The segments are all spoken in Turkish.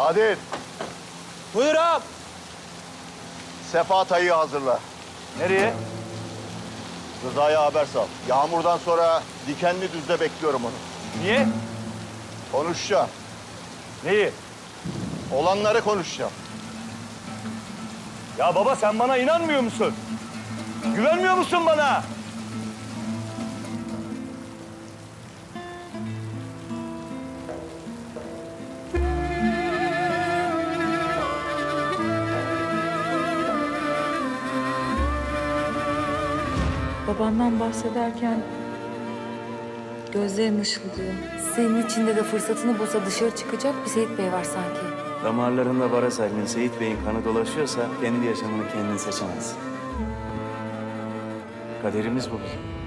Kadir, Buyur ağam. Sefa Tay'ı hazırla. Nereye? Rıza'ya haber sal. Yağmurdan sonra dikenli düzde bekliyorum onu. Niye? Konuşacağım. Neyi? Olanları konuşacağım. Ya baba sen bana inanmıyor musun? Güvenmiyor musun bana? Babandan bahsederken gözlerim ışıldıyor. Senin içinde de fırsatını bulsa dışarı çıkacak bir Seyit Bey var sanki. Damarlarında bara saygın Seyit Bey'in kanı dolaşıyorsa kendi yaşamını kendin seçemez. Kaderimiz bu bizim.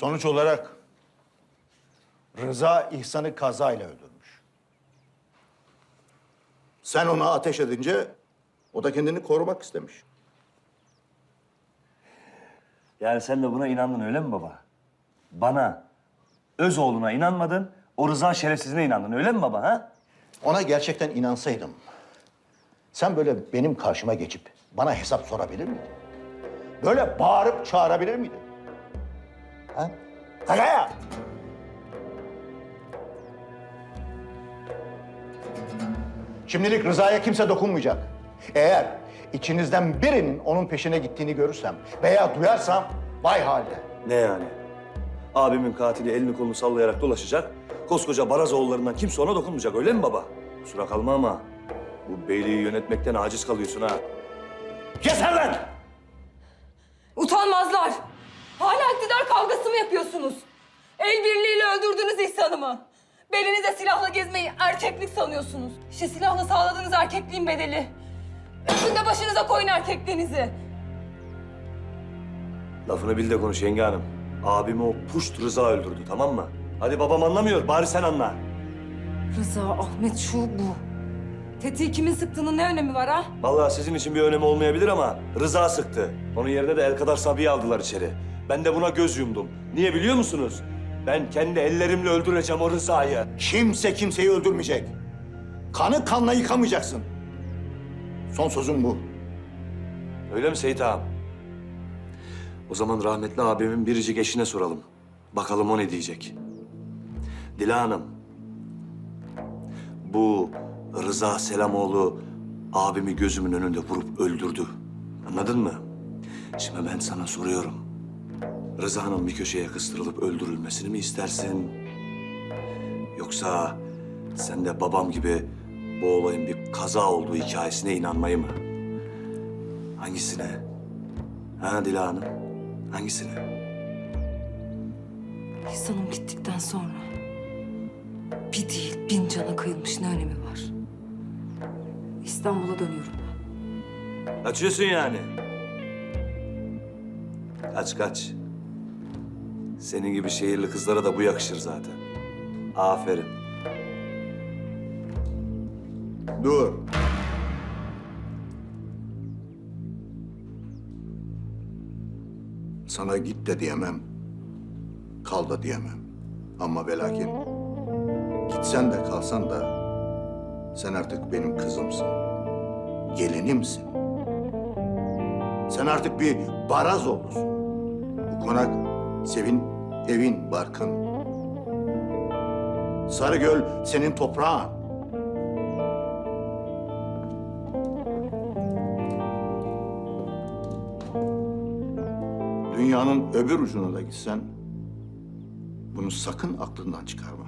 Sonuç olarak Rıza İhsan'ı kazayla öldürmüş. Sen ona ateş edince o da kendini korumak istemiş. Yani sen de buna inandın öyle mi baba? Bana, öz oğluna inanmadın, o Rıza şerefsizine inandın öyle mi baba ha? Ona gerçekten inansaydım, sen böyle benim karşıma geçip bana hesap sorabilir miydin? Böyle bağırıp çağırabilir miydin? Ha? Şimdilik Rıza'ya kimse dokunmayacak. Eğer içinizden birinin onun peşine gittiğini görürsem veya duyarsam vay haline. Ne yani? Abimin katili elini kolunu sallayarak dolaşacak, koskoca Barazoğullarından kimse ona dokunmayacak öyle mi baba? Kusura kalma ama bu beyliği yönetmekten aciz kalıyorsun ha. Keser lan! Utanmazlar! Hala iktidar kavgası mı yapıyorsunuz? El birliğiyle öldürdünüz İhsan'ımı. Belinize silahla gezmeyi erkeklik sanıyorsunuz. İşte silahla sağladığınız erkekliğin bedeli. Üstünde başınıza koyun erkekliğinizi. Lafını bil de konuş yenge hanım. Abimi o puşt Rıza öldürdü tamam mı? Hadi babam anlamıyor bari sen anla. Rıza, Ahmet şu bu. Tetiği kimin sıktığının ne önemi var ha? Vallahi sizin için bir önemi olmayabilir ama Rıza sıktı. Onun yerine de el kadar Sabi'yi aldılar içeri. Ben de buna göz yumdum. Niye biliyor musunuz? Ben kendi ellerimle öldüreceğim o Rıza'yı. Kimse kimseyi öldürmeyecek. Kanı kanla yıkamayacaksın. Son sözüm bu. Öyle mi Seyit ağam? O zaman rahmetli abimin biricik eşine soralım. Bakalım o ne diyecek. Dila Hanım. Bu Rıza Selamoğlu abimi gözümün önünde vurup öldürdü. Anladın mı? Şimdi ben sana soruyorum. Rıza'nın bir köşeye kıstırılıp öldürülmesini mi istersin? Yoksa sen de babam gibi bu olayın bir kaza olduğu hikayesine inanmayı mı? Hangisine? Ha Dila Hanım? Hangisine? İhsan'ım gittikten sonra bir değil bin cana kıyılmış ne önemi var? İstanbul'a dönüyorum ben. Kaçıyorsun yani. Kaç kaç. Senin gibi şehirli kızlara da bu yakışır zaten. Aferin. Dur. Sana git de diyemem. Kal da diyemem. Ama ve lakin gitsen de kalsan da sen artık benim kızımsın. Gelinimsin. Sen artık bir baraz olursun. Bu konak Sevin evin barkın. Sarıgöl senin toprağın. Dünyanın öbür ucuna da gitsen bunu sakın aklından çıkarma.